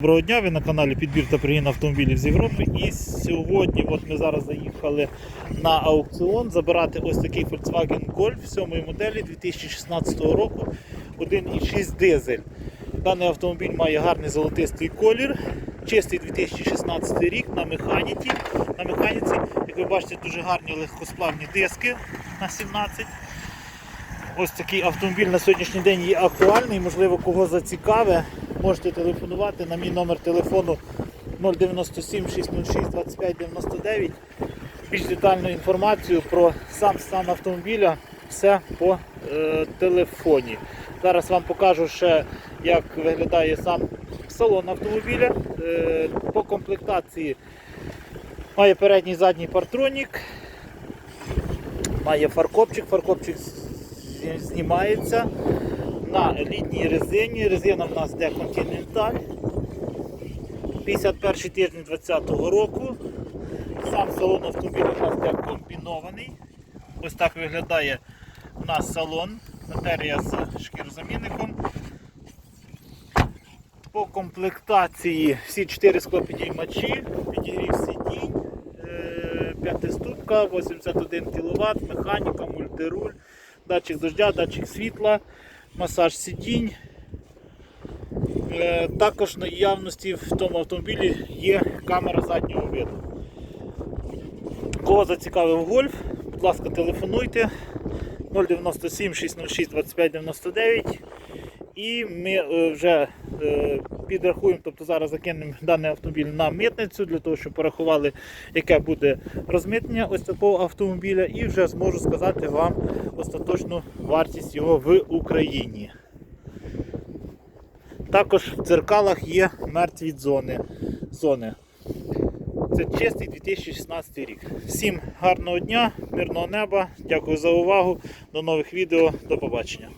Доброго дня, ви на каналі Підбір та пригін автомобілів з Європи. І сьогодні от ми зараз заїхали на аукціон забирати ось такий Volkswagen Golf 7 моделі 2016 року 1,6 дизель. Даний автомобіль має гарний золотистий колір, чистий 2016 рік на механіці. На механіці, як ви бачите, дуже гарні легкосплавні диски на 17. Ось такий автомобіль на сьогоднішній день є актуальний, можливо, кого зацікаве, можете телефонувати на мій номер телефону 097 606 25 99. Більш детальну інформацію про сам стан автомобіля, все по е, телефоні. Зараз вам покажу ще, як виглядає сам салон автомобіля. Е, по комплектації має передній задній партронік, має фаркопчик, фаркопчик знімається на літній резині. Резина в нас де Continental. 51 тиждень 2020 року. Сам салон автомобіля у нас де комбінований. Ось так виглядає у нас салон. Матерія з шкірозамінником. По комплектації всі 4 склопідіймачі, підігрів сидінь, е, п'ятиступка, 81 кВт, механіка, мультируль, датчик дождя, датчик світла, масаж сидінь. Е, Також наявності в тому автомобілі є камера заднього виду. Кого зацікавив гольф, будь ласка, телефонуйте 097 606 25 99 і ми е, вже підрахуємо, тобто зараз закинемо даний автомобіль на митницю для того, щоб порахували, яке буде розмитнення ось такого автомобіля, і вже зможу сказати вам остаточну вартість його в Україні. Також в дзеркалах є мертві зони. зони. Це чистий 2016 рік. Всім гарного дня, мирного неба, дякую за увагу. До нових відео, до побачення.